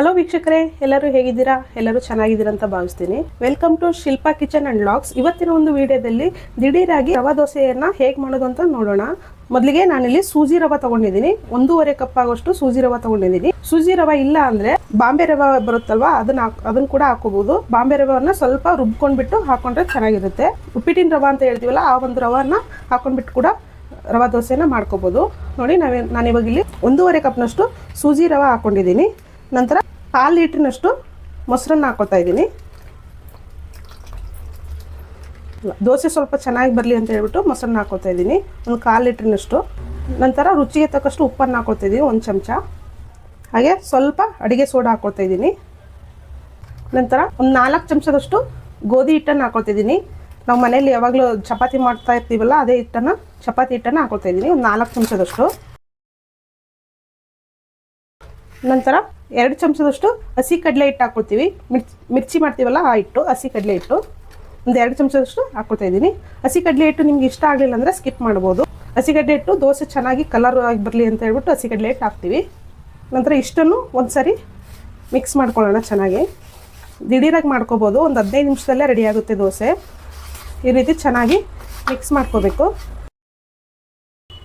Hello ವೀಕ್ಷಕರೇ, ಎಲ್ಲರೂ ಹೇಗಿದ್ದೀರಾ? ಎಲ್ಲರೂ ಚೆನ್ನಾಗಿದ್ದೀರಾ ಅಂತ ಭಾವಿಸ್ತೀನಿ. Welcome to Shilpa kitchen and logs ಇವತ್ತಿನ ಒಂದು ವಿಡಿಯೋದಲ್ಲಿ ದಿಢೀರಾಗಿ ರವಾ ದೋಸೆಯನ್ನ ಹೇಗೆ ಮಾಡೋದು ಅಂತ ನೋಡೋಣ. ಮೊದಲಿಗೆ ನಾನಿಲ್ಲಿ ಸೂಜಿ ರವಾ ತಗೊಂಡಿದ್ದೀನಿ. ಒಂದೂವರೆ ಕಪ್ ಆಗೋಷ್ಟು ಸೂಜಿ ರವಾ ತಗೊಂಡಿದ್ದೀನಿ. ಸೂಜಿ ರವಾ ಇಲ್ಲ ಅಂದ್ರೆ ಬಾಂಬೆ ರವಾ ಬರುತ್ತಲ್ವಾ, ಅದನ್ನ ಅದನ್ನ ಕೂಡ ಹಾಕೋಬಹುದು ಬಾಂಬೆ ರವನ್ನ ಸ್ವಲ್ಪ ರುಬ್ಕೊಂಡ್ಬಿಟ್ಟು ಹಾಕೊಂಡ್ರೆ ಚೆನ್ನಾಗಿರುತ್ತೆ. ಉಪ್ಪಿಟ್ಟಿನ ರವಾ ಅಂತ ಹೇಳ್ತೀವಲ್ಲ, ಆ ಒಂದು ರವಾನ ಹಾಕೊಂಡ್ಬಿಟ್ಟು ಕೂಡ ರವಾ ದೋಸೆನ ಮಾಡ್ಕೋಬಹುದು ನೋಡಿ ನಾವೇ ನಾನು ಇವಾಗ ಇಲ್ಲಿ ಒಂದೂವರೆ ಕಪ್ನಷ್ಟು ಸೂಜಿ ರವಾ ಹಾಕೊಂಡಿದ್ದೀನಿ. ನಂತರ ಕಾಲು ಲೀಟ್ರಿನಷ್ಟು ಮೊಸರನ್ನ ಹಾಕೋತಾ ಇದ್ದೀನಿ. ದೋಸೆ ಸ್ವಲ್ಪ ಚೆನ್ನಾಗಿ ಬರಲಿ ಅಂತ ಹೇಳ್ಬಿಟ್ಟು ಮೊಸರನ್ನ ಹಾಕೋತಾ ಇದ್ದೀನಿ. ಒಂದು ಕಾಲು ಲೀಟ್ರಿನಷ್ಟು. ನಂತರ ರುಚಿಗೆ ತಕ್ಕಷ್ಟು ಉಪ್ಪನ್ನು ಹಾಕೋತಾ ಇದ್ದೀನಿ, ಒಂದು ಚಮಚ. ಹಾಗೆ ಸ್ವಲ್ಪ ಅಡುಗೆ ಸೋಡಾ ಹಾಕೋತಾ ಇದ್ದೀನಿ. ನಂತರ ಒಂದು ನಾಲ್ಕು ಚಮಚದಷ್ಟು ಗೋಧಿ ಹಿಟ್ಟನ್ನು ಹಾಕೊಳ್ತಿದ್ದೀನಿ ನಾವು ಮನೇಲಿ ಯಾವಾಗಲೂ ಚಪಾತಿ ಮಾಡ್ತಾ ಇರ್ತೀವಲ್ಲ, ಅದೇ ಹಿಟ್ಟನ್ನು, ಚಪಾತಿ ಹಿಟ್ಟನ್ನು ಹಾಕೊಳ್ತಾ ಇದ್ದೀನಿ. ಒಂದು ನಾಲ್ಕು ಚಮಚದಷ್ಟು. ನಂತರ ಎರಡು ಚಮಚದಷ್ಟು ಹಸಿ ಕಡಲೆ ಹಿಟ್ಟು ಹಾಕ್ಕೊಳ್ತೀವಿ ಮಿರ್ಚಿ ಮಿರ್ಚಿ ಮಾಡ್ತೀವಲ್ಲ ಆ ಹಿಟ್ಟು, ಹಸಿ ಕಡಲೆ ಹಿಟ್ಟು. ಒಂದು ಎರಡು ಚಮಚದಷ್ಟು ಹಾಕ್ಕೊಳ್ತಾ ಇದ್ದೀನಿ. ಹಸಿ ಕಡಲೆ ಹಿಟ್ಟು ನಿಮ್ಗೆ ಇಷ್ಟ ಆಗಲಿಲ್ಲ ಅಂದರೆ ಸ್ಕಿಪ್ ಮಾಡ್ಬೋದು. ಹಸಿ ಕಡಲೆ ಹಿಟ್ಟು ದೋಸೆ ಚೆನ್ನಾಗಿ ಕಲರ್ ಆಗಿ ಬರಲಿ ಅಂತ ಹೇಳ್ಬಿಟ್ಟು ಹಸಿ ಕಡಲೆ ಹಿಟ್ಟು ಹಾಕ್ತೀವಿ. ನಂತರ ಇಷ್ಟನ್ನು ಒಂದು ಸಾರಿ ಮಿಕ್ಸ್ ಮಾಡ್ಕೊಳ್ಳೋಣ ಚೆನ್ನಾಗಿ. ದಿಢೀರಾಗಿ ಮಾಡ್ಕೋಬೋದು. ಒಂದು ಹದಿನೈದು ನಿಮಿಷದಲ್ಲೇ ರೆಡಿ ಆಗುತ್ತೆ ದೋಸೆ. ಈ ರೀತಿ ಚೆನ್ನಾಗಿ ಮಿಕ್ಸ್ ಮಾಡ್ಕೋಬೇಕು.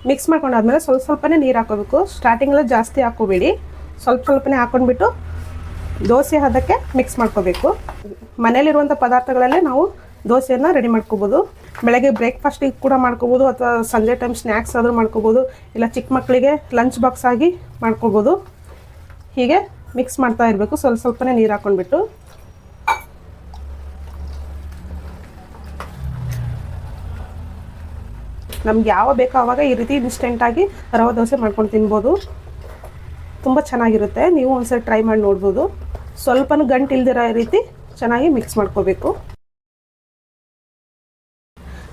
ಮಿಕ್ಸ್ ಮಾಡ್ಕೊಂಡಾದ್ಮೇಲೆ ಸ್ವಲ್ಪ ಸ್ವಲ್ಪನೇ ನೀರು ಹಾಕೋಬೇಕು. ಸ್ಟಾರ್ಟಿಂಗೆಲ್ಲ ಜಾಸ್ತಿ ಹಾಕೋಬೇಡಿ. ಸ್ವಲ್ಪ ಸ್ವಲ್ಪನೇ ಹಾಕೊಂಡ್ಬಿಟ್ಟು ದೋಸೆ ಹದಕ್ಕೆ ಮಿಕ್ಸ್ ಮಾಡ್ಕೋಬೇಕು. ಮನೇಲಿರುವಂಥ ಪದಾರ್ಥಗಳಲ್ಲೇ ನಾವು ದೋಸೆಯನ್ನು ರೆಡಿ ಮಾಡ್ಕೋಬೋದು. ಬೆಳಗ್ಗೆ ಬ್ರೇಕ್ಫಾಸ್ಟಿಗೆ ಕೂಡ ಮಾಡ್ಕೋಬೋದು ಅಥವಾ ಸಂಜೆ ಟೈಮ್ ಸ್ನ್ಯಾಕ್ಸ್ ಆದರೂ ಮಾಡ್ಕೋಬೋದು. ಇಲ್ಲ ಚಿಕ್ಕ ಮಕ್ಕಳಿಗೆ ಲಂಚ್ ಬಾಕ್ಸ್ ಆಗಿ ಮಾಡ್ಕೋಬೋದು. ಹೀಗೆ ಮಿಕ್ಸ್ ಮಾಡ್ತಾ ಇರಬೇಕು. ಸ್ವಲ್ಪ ಸ್ವಲ್ಪನೇ ನೀರು ಹಾಕೊಂಡ್ಬಿಟ್ಟು. ನಮ್ಗೆ ಯಾವ ಬೇಕೋ ಆವಾಗ ಈ ರೀತಿ ಇನ್ಸ್ಟೆಂಟಾಗಿ ರವೆ ದೋಸೆ ಮಾಡ್ಕೊಂಡು ತಿನ್ಬೋದು. ತುಂಬ ಚೆನ್ನಾಗಿರುತ್ತೆ. ನೀವು ಒಂದ್ಸರಿ ಟ್ರೈ ಮಾಡಿ ನೋಡ್ಬೋದು. ಸ್ವಲ್ಪನೂ ಗಂಟು ಇಲ್ದಿರೋ ರೀತಿ ಚೆನ್ನಾಗಿ ಮಿಕ್ಸ್ ಮಾಡ್ಕೋಬೇಕು.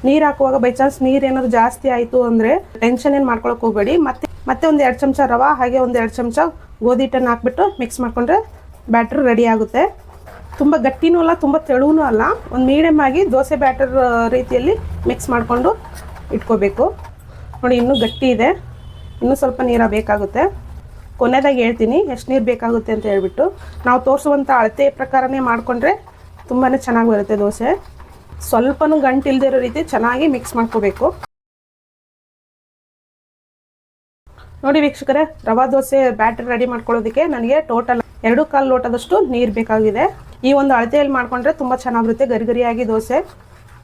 ನೀರು ಹಾಕುವಾಗ ಬೈ ಚಾನ್ಸ್ ನೀರು ಏನಾದ್ರು ಜಾಸ್ತಿ ಆಯಿತು ಅಂದರೆ ಟೆನ್ಷನ್ ಏನು ಮಾಡ್ಕೊಳಕ್ಕೆ ಹೋಗಬೇಡಿ. ಮತ್ತೆ ಮತ್ತೆ ಒಂದು ಎರಡು ಚಮಚ ರವ, ಹಾಗೆ ಒಂದು ಎರಡು ಚಮಚ ಗೋಧಿ ಹಿಟ್ಟನ್ನು ಹಾಕ್ಬಿಟ್ಟು ಮಿಕ್ಸ್ ಮಾಡಿಕೊಂಡ್ರೆ ಬ್ಯಾಟ್ರ್ ರೆಡಿ ಆಗುತ್ತೆ. ತುಂಬ ಗಟ್ಟಿನೂ ಅಲ್ಲ, ತುಂಬ ತೆಳುವೂ ಅಲ್ಲ. ಒಂದು ಮೀಡಿಯಮ್ ಆಗಿ ದೋಸೆ ಬ್ಯಾಟರ್ ರೀತಿಯಲ್ಲಿ ಮಿಕ್ಸ್ ಮಾಡಿಕೊಂಡು ಇಟ್ಕೋಬೇಕು. ನೋಡಿ, ಇನ್ನೂ ಗಟ್ಟಿ ಇದೆ. ಇನ್ನೂ ಸ್ವಲ್ಪ ನೀರ ಬೇಕಾಗುತ್ತೆ. ಕೊನೆದಾಗಿ ಹೇಳ್ತೀನಿ, ಎಷ್ಟು ನೀರು ಬೇಕಾಗುತ್ತೆ ಅಂತ ಹೇಳ್ಬಿಟ್ಟು. ನಾವು ತೋರಿಸುವಂಥ ಅಳತೆ ಪ್ರಕಾರನೇ ಮಾಡಿಕೊಂಡ್ರೆ ತುಂಬಾ ಚೆನ್ನಾಗಿ ಬರುತ್ತೆ ದೋಸೆ. ಸ್ವಲ್ಪನೂ ಗಂಟು ಇರೋ ರೀತಿ ಚೆನ್ನಾಗಿ ಮಿಕ್ಸ್ ಮಾಡ್ಕೋಬೇಕು. ನೋಡಿ ವೀಕ್ಷಕರೇ, ರವಾ ದೋಸೆ ಬ್ಯಾಟರ್ ರೆಡಿ ಮಾಡ್ಕೊಳ್ಳೋದಕ್ಕೆ ನನಗೆ ಟೋಟಲ್ ಎರಡು ಕಾಲು ಲೋಟದಷ್ಟು ನೀರು ಬೇಕಾಗಿದೆ. ಈ ಒಂದು ಅಳತೆಯಲ್ಲಿ ಮಾಡಿಕೊಂಡ್ರೆ ತುಂಬ ಚೆನ್ನಾಗಿರುತ್ತೆ ಗರಿ ಗರಿಯಾಗಿ ದೋಸೆ.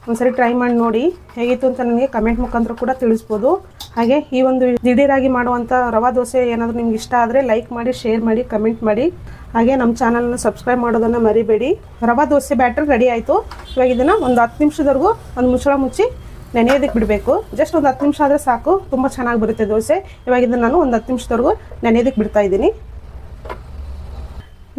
ಒಂದ್ಸರಿ ಟ್ರೈ ಮಾಡಿ ನೋಡಿ, ಹೇಗಿತ್ತು ಅಂತ ನನಗೆ ಕಮೆಂಟ್ ಮುಖಾಂತರ ಕೂಡ ತಿಳಿಸ್ಬೋದು. ಹಾಗೆ ಈ ಒಂದು ದಿಢೀರಾಗಿ ಮಾಡುವಂಥ ರವಾ ದೋಸೆ ಏನಾದರೂ ನಿಮ್ಗೆ ಇಷ್ಟ ಆದರೆ ಲೈಕ್ ಮಾಡಿ ಶೇರ್ ಮಾಡಿ ಕಮೆಂಟ್ ಮಾಡಿ. ಹಾಗೆ ನಮ್ಮ ಚಾನಲ್ನ ಸಬ್ಸ್ಕ್ರೈಬ್ ಮಾಡೋದನ್ನು ಮರಿಬೇಡಿ. ರವಾ ದೋಸೆ ಬ್ಯಾಟರ್ ರೆಡಿ ಆಯಿತು. ಇವಾಗ ಇದನ್ನು ಒಂದು ಹತ್ತು ನಿಮಿಷದವರೆಗೂ ಒಂದು ಮುಚ್ಚಳ ಮುಚ್ಚಿ ನೆನೆಯೋದಕ್ಕೆ ಬಿಡಬೇಕು. ಜಸ್ಟ್ ಒಂದು ಹತ್ತು ನಿಮಿಷ ಆದರೆ ಸಾಕು. ತುಂಬ ಚೆನ್ನಾಗಿ ಬರುತ್ತೆ ದೋಸೆ. ಇವಾಗ ಇದನ್ನು ನಾನು ಒಂದು ಹತ್ತು ನಿಮಿಷದವರೆಗೂ ನೆನೆಯೋದಕ್ಕೆ ಬಿಡ್ತಾ ಇದ್ದೀನಿ.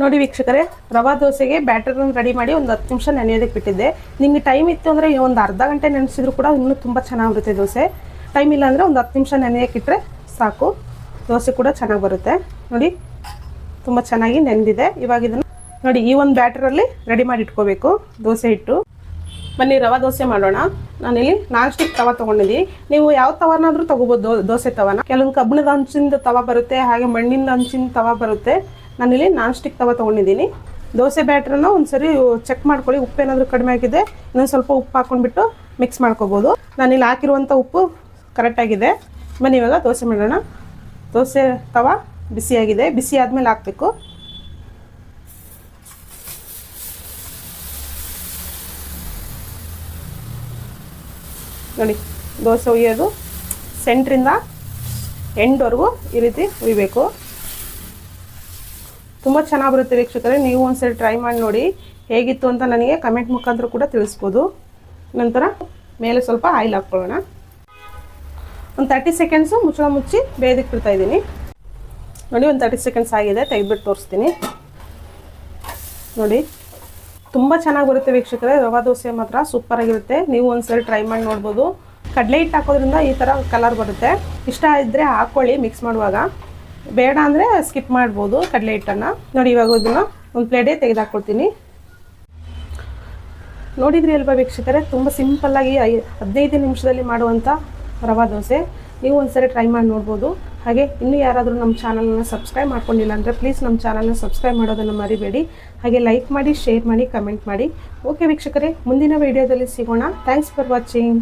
ನೋಡಿ ವೀಕ್ಷಕರೇ, ರವಾ ದೋಸೆಗೆ ಬ್ಯಾಟರ್ನ ರೆಡಿ ಮಾಡಿ ಒಂದು ಹತ್ತು ನಿಮಿಷ ನೆನೆಯೋದಕ್ಕೆ ಬಿಟ್ಟಿದ್ದೆ. ನಿಮಗೆ ಟೈಮ್ ಇತ್ತು ಅಂದರೆ ಒಂದು ಅರ್ಧ ಗಂಟೆ ನೆನೆಸಿದ್ರು ಕೂಡ ಇನ್ನೂ ತುಂಬ ಚೆನ್ನಾಗಿರುತ್ತೆ ದೋಸೆ. ಟೈಮ್ ಇಲ್ಲ ಅಂದರೆ ಒಂದು ಹತ್ತು ನಿಮಿಷ ನೆನೆಯೋಕ್ಕಿಟ್ರೆ ಸಾಕು. ದೋಸೆ ಕೂಡ ಚೆನ್ನಾಗಿ ಬರುತ್ತೆ. ನೋಡಿ, ತುಂಬ ಚೆನ್ನಾಗಿ ನೆನೆದಿದೆ ಇವಾಗ ಇದನ್ನು ನೋಡಿ, ಈ ಒಂದು ಬ್ಯಾಟ್ರಲ್ಲಿ ರೆಡಿ ಮಾಡಿ ಇಟ್ಕೋಬೇಕು. ದೋಸೆ ಹಿಟ್ಟು. ಬನ್ನಿ, ರವಾ ದೋಸೆ ಮಾಡೋಣ. ನಾನಿಲ್ಲಿ ನಾನ್ ಸ್ಟಿಕ್ ತವ ತೊಗೊಂಡಿದ್ದೀನಿ. ನೀವು ಯಾವ ತವನಾದರೂ ತೊಗೋಬೋದು ದೋಸೆ ತವನ. ಕೆಲವೊಂದು ಕಬ್ಬಿಣದ ಹಂಚಿಂದ ತವ ಬರುತ್ತೆ, ಹಾಗೆ ಮಣ್ಣಿನ ಹಂಚಿನ ತವ ಬರುತ್ತೆ. ನಾನಿಲ್ಲಿ ನಾನ್ ಸ್ಟಿಕ್ ತವ ತೊಗೊಂಡಿದ್ದೀನಿ. ದೋಸೆ ಬ್ಯಾಟ್ರನ್ನ ಒಂದ್ಸರಿ ಚೆಕ್ ಮಾಡ್ಕೊಳ್ಳಿ. ಉಪ್ಪು ಏನಾದರೂ ಕಡಿಮೆ ಆಗಿದೆ, ಇನ್ನೊಂದು ಸ್ವಲ್ಪ ಉಪ್ಪು ಹಾಕೊಂಡ್ಬಿಟ್ಟು ಮಿಕ್ಸ್ ಮಾಡ್ಕೋಬೋದು. ನಾನಿಲ್ಲಿ ಹಾಕಿರುವಂಥ ಉಪ್ಪು ಕರೆಕ್ಟಾಗಿದೆ. ಬನ್ನಿ ಇವಾಗ ದೋಸೆ ಮಾಡೋಣ. ದೋಸೆ ತವ ಬಿಸಿಯಾಗಿದೆ. ಬಿಸಿ ಆದಮೇಲೆ ಹಾಕಬೇಕು. ನೋಡಿ, ದೋಸೆ ಉಯ್ಯೋದು ಸೆಂಟ್ರಿಂದ ಎಂಡ್ವರೆಗೂ ಈ ರೀತಿ ಉಯ್ಯಬೇಕು ತುಂಬ ಚೆನ್ನಾಗಿ ಬರುತ್ತೆ ವೀಕ್ಷಕರೇ. ನೀವು ಒಂದ್ಸರಿ ಟ್ರೈ ಮಾಡಿ ನೋಡಿ ಹೇಗಿತ್ತು ಅಂತ ನನಗೆ ಕಮೆಂಟ್ ಮುಖಾಂತರ ಕೂಡ ತಿಳಿಸ್ಬೋದು. ನಂತರ ಮೇಲೆ ಸ್ವಲ್ಪ ಆಯಿಲ್ ಹಾಕ್ಕೊಳ್ಳೋಣ. ಒಂದು ತರ್ಟಿ ಸೆಕೆಂಡ್ಸು ಮುಚ್ಚಳ ಮುಚ್ಚಿ ಬೇಯೋದಕ್ಕೆ ಬಿಡ್ತಾ ಇದ್ದೀನಿ. ನೋಡಿ, ಒಂದು ತರ್ಟಿ ಸೆಕೆಂಡ್ಸ್ ಆಗಿದೆ, ತೆಗೆದ್ಬಿಟ್ಟು ತೋರಿಸ್ತೀನಿ. ನೋಡಿ, ತುಂಬ ಚೆನ್ನಾಗಿ ಬರುತ್ತೆ ವೀಕ್ಷಕರೇ, ರವಾ ದೋಸೆ ಮಾತ್ರ ಸೂಪರ್ ಆಗಿರುತ್ತೆ. ನೀವು ಒಂದ್ಸರಿ ಟ್ರೈ ಮಾಡಿ ನೋಡ್ಬೋದು. ಕಡಲೆ ಹಿಟ್ಟು ಹಾಕೋದ್ರಿಂದ ಈ ಥರ ಕಲರ್ ಬರುತ್ತೆ. ಇಷ್ಟ ಇದ್ದರೆ ಹಾಕ್ಕೊಳ್ಳಿ ಮಿಕ್ಸ್ ಮಾಡುವಾಗ. ಬೇಡ ಅಂದರೆ ಸ್ಕಿಪ್ ಮಾಡ್ಬೋದು ಕಡಲೆ ಹಿಟ್ಟನ್ನು. ನೋಡಿ, ಇವಾಗ ಇದನ್ನು ಒಂದು ಪ್ಲೇಟೇ ತೆಗೆದು ಹಾಕ್ಕೊಳ್ತೀನಿ ನೋಡಿದ್ರಿ ಅಲ್ವಾ ವೀಕ್ಷಕರೇ, ತುಂಬ ಸಿಂಪಲ್ಲಾಗಿ ಐ ಹದಿನೈದು ನಿಮಿಷದಲ್ಲಿ ಮಾಡುವಂಥ ರವಾ ದೋಸೆ. ನೀವು ಒಂದ್ಸರಿ ಟ್ರೈ ಮಾಡಿ ನೋಡ್ಬೋದು. ಹಾಗೆ ಇನ್ನೂ ಯಾರಾದರೂ ನಮ್ಮ ಚಾನಲ್ನ ಸಬ್ಸ್ಕ್ರೈಬ್ ಮಾಡ್ಕೊಂಡಿಲ್ಲ ಅಂದರೆ ಪ್ಲೀಸ್ ನಮ್ಮ ಚಾನಲ್ನ ಸಬ್ಸ್ಕ್ರೈಬ್ ಮಾಡೋದನ್ನು ಮರಿಬೇಡಿ. ಹಾಗೆ ಲೈಕ್ ಮಾಡಿ ಶೇರ್ ಮಾಡಿ ಕಮೆಂಟ್ ಮಾಡಿ. ಓಕೆ ವೀಕ್ಷಕರೇ, ಮುಂದಿನ ವೀಡಿಯೋದಲ್ಲಿ ಸಿಗೋಣ. Thanks for watching